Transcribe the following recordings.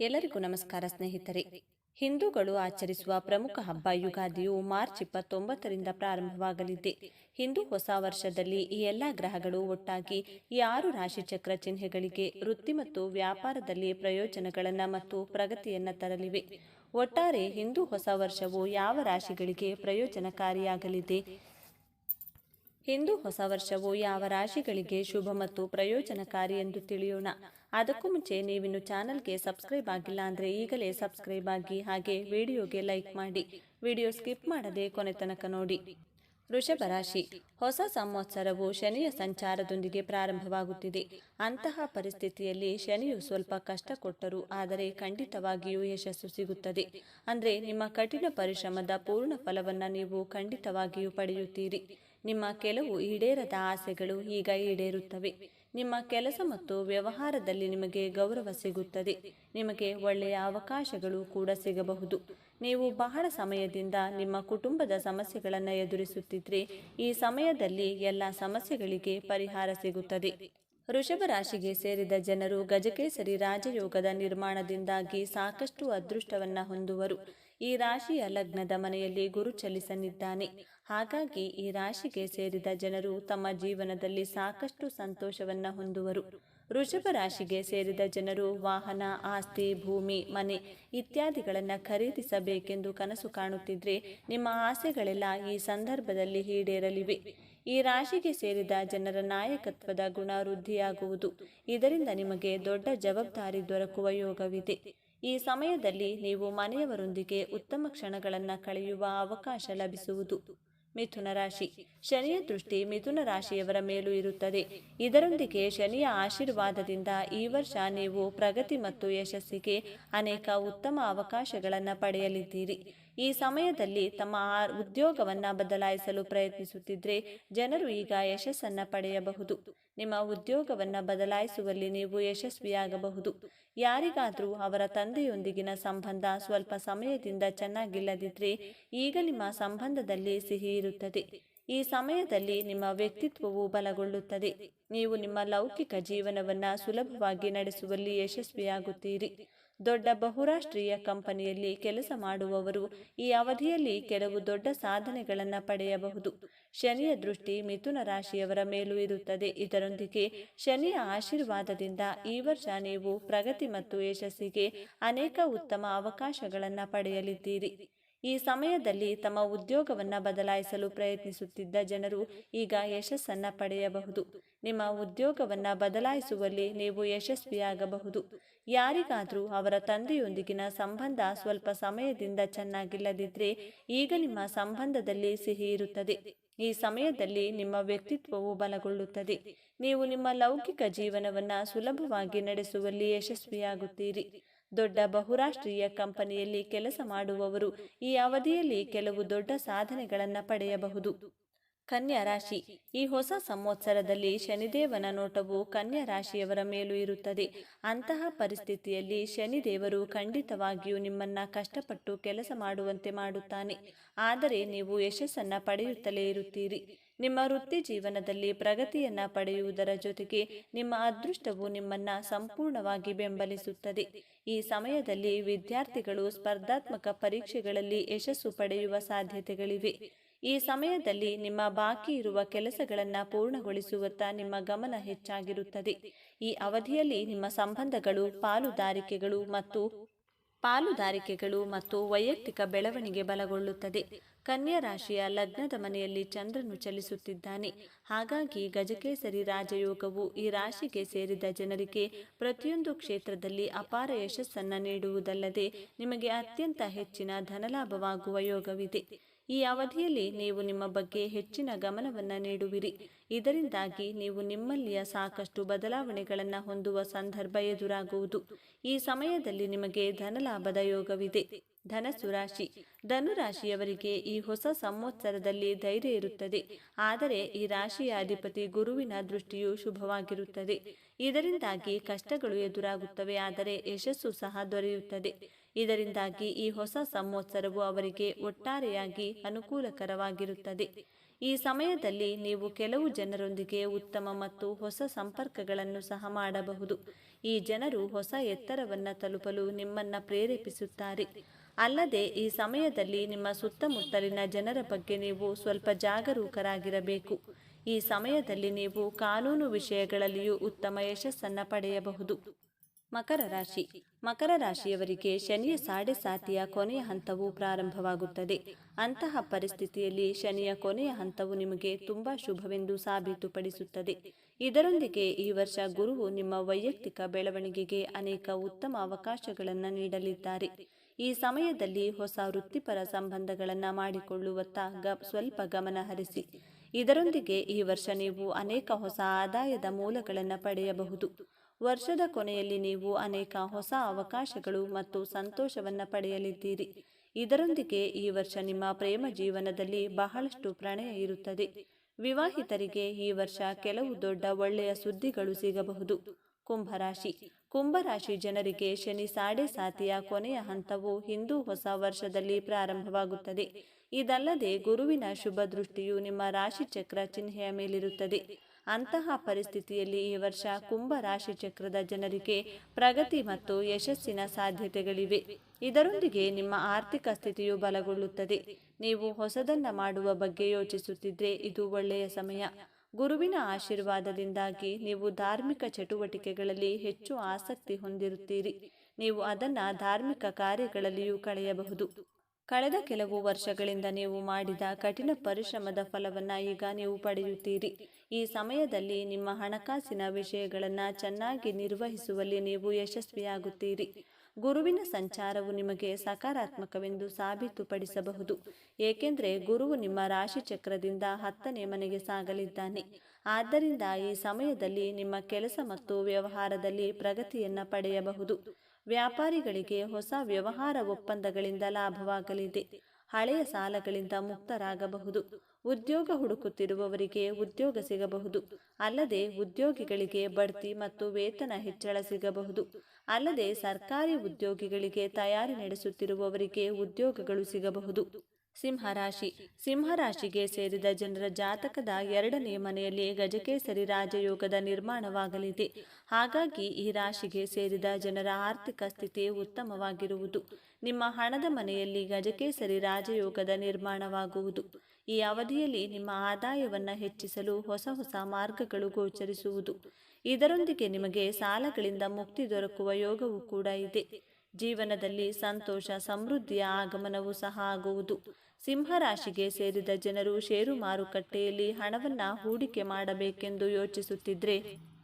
ಎಲ್ಲರಿಗೂ ನಮಸ್ಕಾರ ಸ್ನೇಹಿತರೆ. ಹಿಂದೂಗಳು ಆಚರಿಸುವ ಪ್ರಮುಖ ಹಬ್ಬ ಯುಗಾದಿಯು ಮಾರ್ಚ್ ಇಪ್ಪತ್ತೊಂಬತ್ತರಿಂದ ಪ್ರಾರಂಭವಾಗಲಿದೆ. ಹಿಂದೂ ಹೊಸ ವರ್ಷದಲ್ಲಿ ಈ ಎಲ್ಲ ಗ್ರಹಗಳು ಒಟ್ಟಾಗಿ ಈ ಆರು ರಾಶಿಚಕ್ರ ಚಿಹ್ನೆಗಳಿಗೆ ವೃತ್ತಿ ಮತ್ತು ವ್ಯಾಪಾರದಲ್ಲಿ ಪ್ರಯೋಜನಗಳನ್ನು ಮತ್ತು ಪ್ರಗತಿಯನ್ನು ತರಲಿವೆ. ಒಟ್ಟಾರೆ ಹಿಂದೂ ಹೊಸ ವರ್ಷವು ಯಾವ ರಾಶಿಗಳಿಗೆ ಪ್ರಯೋಜನಕಾರಿಯಾಗಲಿದೆ? ಹಿಂದೂ ಹೊಸ ವರ್ಷವು ಯಾವ ರಾಶಿಗಳಿಗೆ ಶುಭ ಮತ್ತು ಪ್ರಯೋಜನಕಾರಿ ಎಂದು ತಿಳಿಯೋಣ. ಅದಕ್ಕೂ ಮುಂಚೆ ನೀವಿನ್ನು ಚಾನಲ್ಗೆ ಸಬ್ಸ್ಕ್ರೈಬ್ ಆಗಿಲ್ಲ ಅಂದರೆ ಈಗಲೇ ಸಬ್ಸ್ಕ್ರೈಬ್ ಆಗಿ ಹಾಗೆ ವಿಡಿಯೋಗೆ ಲೈಕ್ ಮಾಡಿ. ವಿಡಿಯೋ ಸ್ಕಿಪ್ ಮಾಡದೆ ಕೊನೆ ತನಕ ನೋಡಿ. ವೃಷಭ ರಾಶಿ. ಹೊಸ ಸಂವತ್ಸರವು ಶನಿಯ ಸಂಚಾರದೊಂದಿಗೆ ಪ್ರಾರಂಭವಾಗುತ್ತಿದೆ. ಅಂತಹ ಪರಿಸ್ಥಿತಿಯಲ್ಲಿ ಶನಿಯು ಸ್ವಲ್ಪ ಕಷ್ಟ ಕೊಟ್ಟರು ಆದರೆ ಖಂಡಿತವಾಗಿಯೂ ಯಶಸ್ಸು ಸಿಗುತ್ತದೆ. ಅಂದರೆ ನಿಮ್ಮ ಕಠಿಣ ಪರಿಶ್ರಮದ ಪೂರ್ಣ ಫಲವನ್ನು ನೀವು ಖಂಡಿತವಾಗಿಯೂ ಪಡೆಯುತ್ತೀರಿ. ನಿಮ್ಮ ಕೆಲವು ಈಡೇರದ ಆಸೆಗಳು ಈಗ ಈಡೇರುತ್ತವೆ. ನಿಮ್ಮ ಕೆಲಸ ಮತ್ತು ವ್ಯವಹಾರದಲ್ಲಿ ನಿಮಗೆ ಗೌರವ ಸಿಗುತ್ತದೆ. ನಿಮಗೆ ಒಳ್ಳೆಯ ಅವಕಾಶಗಳು ಕೂಡ ಸಿಗಬಹುದು. ನೀವು ಬಹಳ ಸಮಯದಿಂದ ನಿಮ್ಮ ಕುಟುಂಬದ ಸಮಸ್ಯೆಗಳನ್ನು ಎದುರಿಸುತ್ತಿದ್ದರೆ ಈ ಸಮಯದಲ್ಲಿ ಎಲ್ಲ ಸಮಸ್ಯೆಗಳಿಗೆ ಪರಿಹಾರ ಸಿಗುತ್ತದೆ. ವೃಷಭ ರಾಶಿಗೆ ಸೇರಿದ ಜನರು ಗಜಕೇಸರಿ ರಾಜಯೋಗದ ನಿರ್ಮಾಣದಿಂದಾಗಿ ಸಾಕಷ್ಟು ಅದೃಷ್ಟವನ್ನು ಹೊಂದುವರು. ಈ ರಾಶಿಯ ಲಗ್ನದ ಮನೆಯಲ್ಲಿ ಗುರು ಚಲಿಸಲಿದ್ದಾನೆ. ಹಾಗಾಗಿ ಈ ರಾಶಿಗೆ ಸೇರಿದ ಜನರು ತಮ್ಮ ಜೀವನದಲ್ಲಿ ಸಾಕಷ್ಟು ಸಂತೋಷವನ್ನ ಹೊಂದುವರು. ವೃಷಭ ರಾಶಿಗೆ ಸೇರಿದ ಜನರು ವಾಹನ, ಆಸ್ತಿ, ಭೂಮಿ, ಮನೆ ಇತ್ಯಾದಿಗಳನ್ನು ಖರೀದಿಸಬೇಕೆಂದು ಕನಸು ಕಾಣುತ್ತಿದ್ರೆ ನಿಮ್ಮ ಆಸೆಗಳೆಲ್ಲ ಈ ಸಂದರ್ಭದಲ್ಲಿ ಈಡೇರಲಿವೆ. ಈ ರಾಶಿಗೆ ಸೇರಿದ ಜನರ ನಾಯಕತ್ವದ ಗುಣ ವೃದ್ಧಿಯಾಗುವುದು. ಇದರಿಂದ ನಿಮಗೆ ದೊಡ್ಡ ಜವಾಬ್ದಾರಿ ದೊರಕುವ ಯೋಗವಿದೆ. ಈ ಸಮಯದಲ್ಲಿ ನೀವು ಮನೆಯವರೊಂದಿಗೆ ಉತ್ತಮ ಕ್ಷಣಗಳನ್ನು ಕಳೆಯುವ ಅವಕಾಶ ಲಭಿಸುವುದು. ಮಿಥುನ ರಾಶಿ. ಶನಿಯ ದೃಷ್ಟಿ ಮಿಥುನ ರಾಶಿಯವರ ಮೇಲೂ ಇರುತ್ತದೆ. ಇದರೊಂದಿಗೆ ಶನಿಯ ಆಶೀರ್ವಾದದಿಂದ ಈ ವರ್ಷ ನೀವು ಪ್ರಗತಿ ಮತ್ತು ಯಶಸ್ಸಿಗೆ ಅನೇಕ ಉತ್ತಮ ಅವಕಾಶಗಳನ್ನು ಪಡೆಯಲಿದ್ದೀರಿ. ಈ ಸಮಯದಲ್ಲಿ ತಮ್ಮ ಉದ್ಯೋಗವನ್ನು ಬದಲಾಯಿಸಲು ಪ್ರಯತ್ನಿಸುತ್ತಿದ್ದರೆ ಜನರು ಈಗ ಯಶಸ್ಸನ್ನು ಪಡೆಯಬಹುದು. ನಿಮ್ಮ ಉದ್ಯೋಗವನ್ನು ಬದಲಾಯಿಸುವಲ್ಲಿ ನೀವು ಯಶಸ್ವಿಯಾಗಬಹುದು. ಯಾರಿಗಾದರೂ ಅವರ ತಂದೆಯೊಂದಿಗಿನ ಸಂಬಂಧ ಸ್ವಲ್ಪ ಸಮಯದಿಂದ ಚೆನ್ನಾಗಿಲ್ಲದಿದ್ದರೆ ಈಗ ನಿಮ್ಮ ಸಂಬಂಧದಲ್ಲಿ ಸಿಹಿ ಇರುತ್ತದೆ. ಈ ಸಮಯದಲ್ಲಿ ನಿಮ್ಮ ವ್ಯಕ್ತಿತ್ವವು ಬಲಗೊಳ್ಳುತ್ತದೆ. ನೀವು ನಿಮ್ಮ ಲೌಕಿಕ ಜೀವನವನ್ನು ಸುಲಭವಾಗಿ ನಡೆಸುವಲ್ಲಿ ಯಶಸ್ವಿಯಾಗುತ್ತೀರಿ. ದೊಡ್ಡ ಬಹುರಾಷ್ಟ್ರೀಯ ಕಂಪನಿಯಲ್ಲಿ ಕೆಲಸ ಮಾಡುವವರು ಈ ಅವಧಿಯಲ್ಲಿ ಕೆಲವು ದೊಡ್ಡ ಸಾಧನೆಗಳನ್ನು ಪಡೆಯಬಹುದು. ಶನಿಯ ದೃಷ್ಟಿ ಮಿಥುನ ರಾಶಿಯವರ ಮೇಲೂ ಇರುತ್ತದೆ. ಇದರೊಂದಿಗೆ ಶನಿಯ ಆಶೀರ್ವಾದದಿಂದ ಈ ವರ್ಷ ನೀವು ಪ್ರಗತಿ ಮತ್ತು ಯಶಸ್ಸಿಗೆ ಅನೇಕ ಉತ್ತಮ ಅವಕಾಶಗಳನ್ನು ಪಡೆಯಲಿದ್ದೀರಿ. ಈ ಸಮಯದಲ್ಲಿ ತಮ್ಮ ಉದ್ಯೋಗವನ್ನು ಬದಲಾಯಿಸಲು ಪ್ರಯತ್ನಿಸುತ್ತಿದ್ದ ಜನರು ಈಗ ಯಶಸ್ಸನ್ನು ಪಡೆಯಬಹುದು. ನಿಮ್ಮ ಉದ್ಯೋಗವನ್ನು ಬದಲಾಯಿಸುವಲ್ಲಿ ನೀವು ಯಶಸ್ವಿಯಾಗಬಹುದು. ಯಾರಿಗಾದರೂ ಅವರ ತಂದೆಯೊಂದಿಗಿನ ಸಂಬಂಧ ಸ್ವಲ್ಪ ಸಮಯದಿಂದ ಚೆನ್ನಾಗಿಲ್ಲದಿದ್ದರೆ ಈಗ ನಿಮ್ಮ ಸಂಬಂಧದಲ್ಲಿ ಸಿಹಿ ಇರುತ್ತದೆ. ಈ ಸಮಯದಲ್ಲಿ ನಿಮ್ಮ ವ್ಯಕ್ತಿತ್ವವು ಬಲಗೊಳ್ಳುತ್ತದೆ. ನೀವು ನಿಮ್ಮ ಲೌಕಿಕ ಜೀವನವನ್ನು ಸುಲಭವಾಗಿ ನಡೆಸುವಲ್ಲಿ ಯಶಸ್ವಿಯಾಗುತ್ತೀರಿ. ದೊಡ್ಡ ಬಹುರಾಷ್ಟ್ರೀಯ ಕಂಪನಿಯಲ್ಲಿ ಕೆಲಸ ಮಾಡುವವರು ಈ ಅವಧಿಯಲ್ಲಿ ಕೆಲವು ದೊಡ್ಡ ಸಾಧನೆಗಳನ್ನು ಪಡೆಯಬಹುದು. ಕನ್ಯಾ ರಾಶಿ. ಈ ಹೊಸ ಸಂವತ್ಸರದಲ್ಲಿ ಶನಿದೇವನ ನೋಟವು ಕನ್ಯಾ ರಾಶಿಯವರ ಮೇಲೂ ಇರುತ್ತದೆ. ಅಂತಹ ಪರಿಸ್ಥಿತಿಯಲ್ಲಿ ಶನಿದೇವರು ಖಂಡಿತವಾಗಿಯೂ ನಿಮ್ಮನ್ನ ಕಷ್ಟಪಟ್ಟು ಕೆಲಸ ಮಾಡುವಂತೆ ಮಾಡುತ್ತಾನೆ. ಆದರೆ ನೀವು ಯಶಸ್ಸನ್ನ ಪಡೆಯುತ್ತಲೇ ಇರುತ್ತೀರಿ. ನಿಮ್ಮ ವೃತ್ತಿ ಜೀವನದಲ್ಲಿ ಪ್ರಗತಿಯನ್ನ ಪಡೆಯುವುದರ ಜೊತೆಗೆ ನಿಮ್ಮ ಅದೃಷ್ಟವು ನಿಮ್ಮನ್ನ ಸಂಪೂರ್ಣವಾಗಿ ಬೆಂಬಲಿಸುತ್ತದೆ. ಈ ಸಮಯದಲ್ಲಿ ವಿದ್ಯಾರ್ಥಿಗಳು ಸ್ಪರ್ಧಾತ್ಮಕ ಪರೀಕ್ಷೆಗಳಲ್ಲಿ ಯಶಸ್ಸು ಪಡೆಯುವ ಸಾಧ್ಯತೆಗಳಿವೆ. ಈ ಸಮಯದಲ್ಲಿ ನಿಮ್ಮ ಬಾಕಿ ಇರುವ ಕೆಲಸಗಳನ್ನು ಪೂರ್ಣಗೊಳಿಸುವತ್ತ ನಿಮ್ಮ ಗಮನ ಹೆಚ್ಚಾಗಿರುತ್ತದೆ. ಈ ಅವಧಿಯಲ್ಲಿ ನಿಮ್ಮ ಸಂಬಂಧಗಳು, ಪಾಲುದಾರಿಕೆಗಳು ಮತ್ತು ಪಾಲುದಾರಿಕೆಗಳು ಮತ್ತು ವೈಯಕ್ತಿಕ ಬೆಳವಣಿಗೆ ಬಲಗೊಳ್ಳುತ್ತದೆ. ಕನ್ಯಾ ರಾಶಿಯ ಲಗ್ನದ ಮನೆಯಲ್ಲಿ ಚಂದ್ರನು ಚಲಿಸುತ್ತಿದ್ದಾನೆ. ಹಾಗಾಗಿ ಗಜಕೇಸರಿ ರಾಜಯೋಗವು ಈ ರಾಶಿಗೆ ಸೇರಿದ ಜನರಿಗೆ ಪ್ರತಿಯೊಂದು ಕ್ಷೇತ್ರದಲ್ಲಿ ಅಪಾರ ಯಶಸ್ಸನ್ನು ನೀಡುವುದಲ್ಲದೆ ನಿಮಗೆ ಅತ್ಯಂತ ಹೆಚ್ಚಿನ ಧನಲಾಭವಾಗುವ ಯೋಗವಿದೆ. ಈ ಅವಧಿಯಲ್ಲಿ ನೀವು ನಿಮ್ಮ ಬಗ್ಗೆ ಹೆಚ್ಚಿನ ಗಮನವನ್ನು ನೀಡುವಿರಿ. ಇದರಿಂದಾಗಿ ನೀವು ನಿಮ್ಮಲ್ಲಿಯ ಸಾಕಷ್ಟು ಬದಲಾವಣೆಗಳನ್ನು ಹೊಂದುವ ಸಂದರ್ಭ ಎದುರಾಗುವುದು. ಈ ಸಮಯದಲ್ಲಿ ನಿಮಗೆ ಧನಲಾಭದ ಯೋಗವಿದೆ. ಧನಸು ರಾಶಿ. ಧನುರಾಶಿಯವರಿಗೆ ಈ ಹೊಸ ಸಂವತ್ಸರದಲ್ಲಿ ಧೈರ್ಯ ಇರುತ್ತದೆ. ಆದರೆ ಈ ರಾಶಿಯ ಅಧಿಪತಿ ಗುರುವಿನ ದೃಷ್ಟಿಯು ಶುಭವಾಗಿರುತ್ತದೆ. ಇದರಿಂದಾಗಿ ಕಷ್ಟಗಳು ಎದುರಾಗುತ್ತವೆ, ಆದರೆ ಯಶಸ್ಸು ಸಹ ದೊರೆಯುತ್ತದೆ. ಇದರಿಂದಾಗಿ ಈ ಹೊಸ ಸಂವತ್ಸರವು ಅವರಿಗೆ ಒಟ್ಟಾರೆಯಾಗಿ ಅನುಕೂಲಕರವಾಗಿರುತ್ತದೆ. ಈ ಸಮಯದಲ್ಲಿ ನೀವು ಕೆಲವು ಜನರೊಂದಿಗೆ ಉತ್ತಮ ಮತ್ತು ಹೊಸ ಸಂಪರ್ಕಗಳನ್ನು ಸಹ ಮಾಡಬಹುದು. ಈ ಜನರು ಹೊಸ ಎತ್ತರವನ್ನು ತಲುಪಲು ನಿಮ್ಮನ್ನ ಪ್ರೇರೇಪಿಸುತ್ತಾರೆ. ಅಲ್ಲದೆ ಈ ಸಮಯದಲ್ಲಿ ನಿಮ್ಮ ಸುತ್ತಮುತ್ತಲಿನ ಜನರ ಬಗ್ಗೆ ನೀವು ಸ್ವಲ್ಪ ಜಾಗರೂಕರಾಗಿರಬೇಕು. ಈ ಸಮಯದಲ್ಲಿ ನೀವು ಕಾನೂನು ವಿಷಯಗಳಲ್ಲಿಯೂ ಉತ್ತಮ ಯಶಸ್ಸನ್ನು ಪಡೆಯಬಹುದು. ಮಕರ ರಾಶಿ. ಮಕರ ರಾಶಿಯವರಿಗೆ ಶನಿಯ ಸಾಡೆ ಸಾತಿಯ ಕೊನೆಯ ಹಂತವು ಪ್ರಾರಂಭವಾಗುತ್ತದೆ. ಅಂತಹ ಪರಿಸ್ಥಿತಿಯಲ್ಲಿ ಶನಿಯ ಕೊನೆಯ ಹಂತವು ನಿಮಗೆ ತುಂಬಾ ಶುಭವೆಂದು ಸಾಬೀತುಪಡಿಸುತ್ತದೆ. ಇದರೊಂದಿಗೆ ಈ ವರ್ಷ ಗುರುವು ನಿಮ್ಮ ವೈಯಕ್ತಿಕ ಬೆಳವಣಿಗೆಗೆ ಅನೇಕ ಉತ್ತಮ ಅವಕಾಶಗಳನ್ನು ನೀಡಲಿದ್ದಾರೆ. ಈ ಸಮಯದಲ್ಲಿ ಹೊಸ ವೃತ್ತಿಪರ ಸಂಬಂಧಗಳನ್ನು ಮಾಡಿಕೊಳ್ಳುವತ್ತ ಗ, ಸ್ವಲ್ಪ ಗಮನ ಹರಿಸಿ. ಇದರೊಂದಿಗೆ ಈ ವರ್ಷ ನೀವು ಅನೇಕ ಹೊಸ ಆದಾಯದ ಮೂಲಗಳನ್ನು ಪಡೆಯಬಹುದು. ವರ್ಷದ ಕೊನೆಯಲ್ಲಿ ನೀವು ಅನೇಕ ಹೊಸ ಅವಕಾಶಗಳು ಮತ್ತು ಸಂತೋಷವನ್ನು ಪಡೆಯಲಿದ್ದೀರಿ. ಇದರೊಂದಿಗೆ ಈ ವರ್ಷ ನಿಮ್ಮ ಪ್ರೇಮ ಜೀವನದಲ್ಲಿ ಬಹಳಷ್ಟು ಪ್ರಣಯ ಇರುತ್ತದೆ. ವಿವಾಹಿತರಿಗೆ ಈ ವರ್ಷ ಕೆಲವು ದೊಡ್ಡ ಒಳ್ಳೆಯ ಸುದ್ದಿಗಳು ಸಿಗಬಹುದು. ಕುಂಭರಾಶಿ. ಕುಂಭರಾಶಿ ಜನರಿಗೆ ಶನಿ ಸಾಡೆ ಸಾತಿಯ ಕೊನೆಯ ಹಂತವು ಹಿಂದೂ ಹೊಸ ವರ್ಷದಲ್ಲಿ ಪ್ರಾರಂಭವಾಗುತ್ತದೆ. ಇದಲ್ಲದೆ ಗುರುವಿನ ಶುಭ ದೃಷ್ಟಿಯು ನಿಮ್ಮ ರಾಶಿ ಚಕ್ರ ಚಿಹ್ನೆಯ ಮೇಲಿರುತ್ತದೆ. ಅಂತಹ ಪರಿಸ್ಥಿತಿಯಲ್ಲಿ ಈ ವರ್ಷ ಕುಂಭ ರಾಶಿ ಚಕ್ರದ ಜನರಿಗೆ ಪ್ರಗತಿ ಮತ್ತು ಯಶಸ್ಸಿನ ಸಾಧ್ಯತೆಗಳಿವೆ. ಇದರೊಂದಿಗೆ ನಿಮ್ಮ ಆರ್ಥಿಕ ಸ್ಥಿತಿಯು ಬಲಗೊಳ್ಳುತ್ತದೆ. ನೀವು ಹೊಸದನ್ನ ಮಾಡುವ ಬಗ್ಗೆ ಯೋಚಿಸುತ್ತಿದ್ರೆ ಇದು ಒಳ್ಳೆಯ ಸಮಯ. ಗುರುವಿನ ಆಶೀರ್ವಾದದಿಂದಾಗಿ ನೀವು ಧಾರ್ಮಿಕ ಚಟುವಟಿಕೆಗಳಲ್ಲಿ ಹೆಚ್ಚು ಆಸಕ್ತಿ ಹೊಂದಿರುತ್ತೀರಿ. ನೀವು ಅದನ್ನು ಧಾರ್ಮಿಕ ಕಾರ್ಯಗಳಲ್ಲಿಯೂ ಕಳೆಯಬಹುದು. ಕಳೆದ ಕೆಲವು ವರ್ಷಗಳಿಂದ ನೀವು ಮಾಡಿದ ಕಠಿಣ ಪರಿಶ್ರಮದ ಫಲವನ್ನು ಈಗ ನೀವು ಪಡೆಯುತ್ತೀರಿ. ಈ ಸಮಯದಲ್ಲಿ ನಿಮ್ಮ ಹಣಕಾಸಿನ ವಿಷಯಗಳನ್ನು ಚೆನ್ನಾಗಿ ನಿರ್ವಹಿಸುವಲ್ಲಿ ನೀವು ಯಶಸ್ವಿಯಾಗುತ್ತೀರಿ. ಗುರುವಿನ ಸಂಚಾರವು ನಿಮಗೆ ಸಕಾರಾತ್ಮಕವೆಂದು ಸಾಬೀತುಪಡಿಸಬಹುದು. ಏಕೆಂದರೆ ಗುರುವು ನಿಮ್ಮ ರಾಶಿ ಚಕ್ರದಿಂದ ಹತ್ತನೇ ಮನೆಗೆ ಸಾಗಲಿದ್ದಾನೆ. ಆದ್ದರಿಂದ ಈ ಸಮಯದಲ್ಲಿ ನಿಮ್ಮ ಕೆಲಸ ಮತ್ತು ವ್ಯವಹಾರದಲ್ಲಿ ಪ್ರಗತಿಯನ್ನು ಪಡೆಯಬಹುದು. ವ್ಯಾಪಾರಿಗಳಿಗೆ ಹೊಸ ವ್ಯವಹಾರ ಒಪ್ಪಂದಗಳಿಂದ ಲಾಭವಾಗಲಿದೆ. ಹಳೆಯ ಸಾಲಗಳಿಂದ ಮುಕ್ತರಾಗಬಹುದು. ಉದ್ಯೋಗ ಹುಡುಕುತ್ತಿರುವವರಿಗೆ ಉದ್ಯೋಗ ಸಿಗಬಹುದು. ಅಲ್ಲದೆ ಉದ್ಯೋಗಿಗಳಿಗೆ ಬಡ್ತಿ ಮತ್ತು ವೇತನ ಹೆಚ್ಚಳ ಸಿಗಬಹುದು. ಅಲ್ಲದೆ ಸರ್ಕಾರಿ ಉದ್ಯೋಗಿಗಳಿಗೆ ತಯಾರಿ ನಡೆಸುತ್ತಿರುವವರಿಗೆ ಉದ್ಯೋಗಗಳು ಸಿಗಬಹುದು. ಸಿಂಹರಾಶಿ. ಸಿಂಹರಾಶಿಗೆ ಸೇರಿದ ಜನರ ಜಾತಕದ ಎರಡನೇ ಮನೆಯಲ್ಲಿ ಗಜಕೇಸರಿ ರಾಜಯೋಗದ ನಿರ್ಮಾಣವಾಗಲಿದೆ. ಹಾಗಾಗಿ ಈ ರಾಶಿಗೆ ಸೇರಿದ ಜನರ ಆರ್ಥಿಕ ಸ್ಥಿತಿ ಉತ್ತಮವಾಗಿರುವುದು. ನಿಮ್ಮ ಹಣದ ಮನೆಯಲ್ಲಿ ಗಜಕೇಸರಿ ರಾಜಯೋಗದ ನಿರ್ಮಾಣವಾಗುವುದು. ಈ ಅವಧಿಯಲ್ಲಿ ನಿಮ್ಮ ಆದಾಯವನ್ನು ಹೆಚ್ಚಿಸಲು ಹೊಸ ಹೊಸ ಮಾರ್ಗಗಳು ಗೋಚರಿಸುವುದು. ಇದರೊಂದಿಗೆ ನಿಮಗೆ ಸಾಲಗಳಿಂದ ಮುಕ್ತಿ ದೊರಕುವ ಯೋಗವೂ ಕೂಡ ಇದೆ. ಜೀವನದಲ್ಲಿ ಸಂತೋಷ, ಸಮೃದ್ಧಿಯ ಆಗಮನವೂ ಸಹ ಆಗುವುದು. ಸಿಂಹರಾಶಿಗೆ ಸೇರಿದ ಜನರು ಷೇರು ಮಾರುಕಟ್ಟೆಯಲ್ಲಿ ಹಣವನ್ನ ಹೂಡಿಕೆ ಮಾಡಬೇಕೆಂದು ಯೋಚಿಸುತ್ತಿದ್ರೆ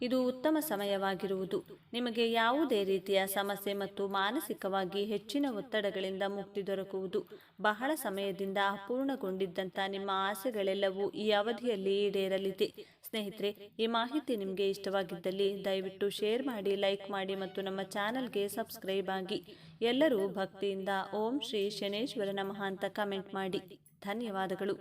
ಇದು ಉತ್ತಮ ಸಮಯವಾಗಿರುವುದು. ನಿಮಗೆ ಯಾವುದೇ ರೀತಿಯ ಸಮಸ್ಯೆ ಮತ್ತು ಮಾನಸಿಕವಾಗಿ ಹೆಚ್ಚಿನ ಒತ್ತಡಗಳಿಂದ ಮುಕ್ತಿ ದೊರಕುವುದು. ಬಹಳ ಸಮಯದಿಂದ ಅಪೂರ್ಣಗೊಂಡಿದ್ದಂಥ ನಿಮ್ಮ ಆಸೆಗಳೆಲ್ಲವೂ ಈ ಅವಧಿಯಲ್ಲಿ ಈಡೇರಲಿದೆ. ಸ್ನೇಹಿತರೆ, ಈ ಮಾಹಿತಿ ನಿಮಗೆ ಇಷ್ಟವಾಗಿದ್ದಲ್ಲಿ ದಯವಿಟ್ಟು ಶೇರ್ ಮಾಡಿ, ಲೈಕ್ ಮಾಡಿ ಮತ್ತು ನಮ್ಮ ಚಾನಲ್ಗೆ ಸಬ್ಸ್ಕ್ರೈಬ್ ಆಗಿ. ಎಲ್ಲರೂ ಭಕ್ತಿಯಿಂದ ಓಂ ಶ್ರೀ ಶನೇಶ್ವರ ನಮಃ ಅಂತ ಕಮೆಂಟ್ ಮಾಡಿ. ಧನ್ಯವಾದಗಳು.